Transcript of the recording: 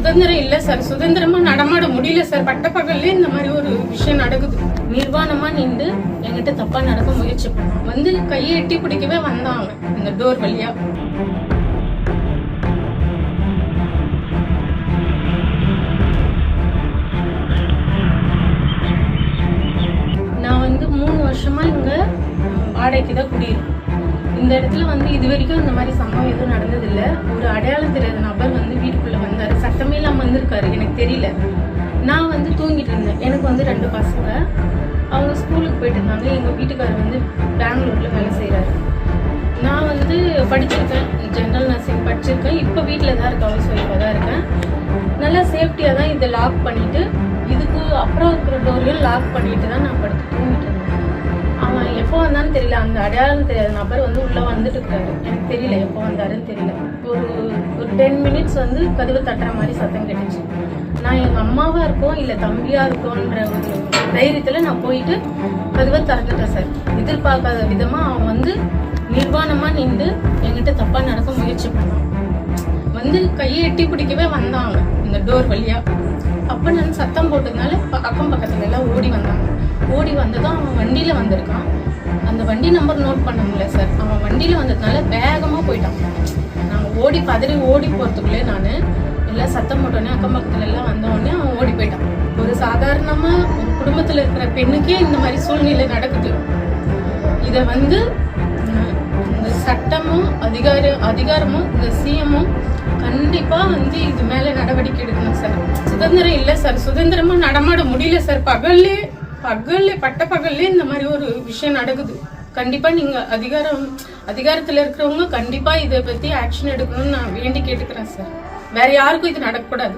சுதந்திரம் இல்ல சார். சுதந்திரமா நடமாட முடியல சார். பட்டப்பகல்லே இந்த மாதிரி ஒரு விஷயம் நடக்குது. நிர்வாணமா நின்று என்கிட்ட தப்பா நடக்க முயற்சி வந்து கையை எட்டி பிடிக்கவே வந்தான் அவன் இந்த டோர் வழியா. நான் வந்து மூணு வருஷமா இங்க வாடகைக்கு தான் குடியிருக்கேன். இந்த இடத்துல வந்து இது வரைக்கும் இந்த மாதிரி சம்பவம் எதுவும் நடந்ததில்லை. ஒரு அடையாளம் தெரியாத நபர் இல்லாம எனக்கு தெரியல. நான் வந்து தூங்கிட்டு இருந்தேன். எனக்கு வந்து ரெண்டு பசங்க அவங்க ஸ்கூலுக்கு போயிட்டு இருந்தாங்க. எங்கள் வீட்டுக்காரர் வந்து பெங்களூரில் வேலை செய்கிறாரு நான் வந்து படிச்சிருக்கேன். ஜென்ரல் நர்சிங் படிச்சிருக்கேன். இப்போ வீட்டில் தான் இருக்கேன். ஹவுஸ் ஒய்ஃபாக தான் இருக்கேன். நல்லா சேஃப்டியாக தான் இதை லாக் பண்ணிவிட்டு இதுக்கு அப்புறம் இருக்கிற டோரையும் லாக் பண்ணிட்டு தான் நான் படுத்து தூங்கிட்டு இருந்தேன். அவன் எப்போ வந்தான்னு தெரியல. அந்த அடையாளம் தெரியாத நபர் வந்து உள்ளே வந்துட்டு இருக்காரு. எனக்கு தெரியல எப்போ வந்தாருன்னு தெரியல. ஒரு ஒரு டென் மினிட்ஸ் வந்து கதவு தட்டுற மாதிரி சத்தம் கேட்டுச்சு. அம்மாவாக இருக்கோம் இல்லை தம்பியாக இருக்கோன்ற ஒரு தைரியத்தில் நான் போயிட்டு கதவை திறந்துட்டேன் சார். எதிர்பார்க்காத விதமாக அவன் வந்து நிர்வாணமாக நின்று என்கிட்ட தப்பாக நடக்க முயற்சி பண்ணான். வந்து கையை எட்டி பிடிக்கவே வந்தான் அவன் இந்த டோர் வழியா. அப்போ நான் சத்தம் போட்டதுனால ப- அக்கம் பக்கத்துல எல்லாம் ஓடி வந்தாங்க. ஓடி வந்ததும் அவன் வண்டியில வந்திருக்கான். அந்த வண்டி நம்பர் நோட் பண்ண முடியல சார். அவன் வண்டியில வந்ததுனால வேகமா போயிட்டான். நாங்கள் ஓடி பதறி ஓடி போறதுக்குள்ளே நான் எல்லாம் சத்தம் போட்டோன்னே அக்கம் பக்கத்துல எல்லாம் வந்தோடனே அவன் ஓடி போயிட்டான். ஒரு சாதாரணமா ஒரு குடும்பத்துல இருக்கிற பெண்ணுக்கே இந்த மாதிரி சூழ்நிலை நடக்குது. இதை வந்து இந்த சட்டமும் அதிகார அதிகாரமும் இந்த சிஎம்மும் கண்டிப்பா வந்து இது மேல நடவடிக்கை எடுக்கணும் சார். சுதந்திரம் இல்ல சார். சுதந்திரமா நடமாட முடியல சார். பகல்லே பகல்லே பட்ட பகல்லே இந்த மாதிரி ஒரு விஷயம் நடக்குது. கண்டிப்பா நீங்க அதிகாரம் அதிகாரத்துல இருக்கிறவங்க கண்டிப்பா இதை பத்தி ஆக்ஷன் எடுக்கணும்னு நான் வேண்டி கேட்டுக்கிறேன் சார். வேற யாருக்கும் இது நடக்கக்கூடாது.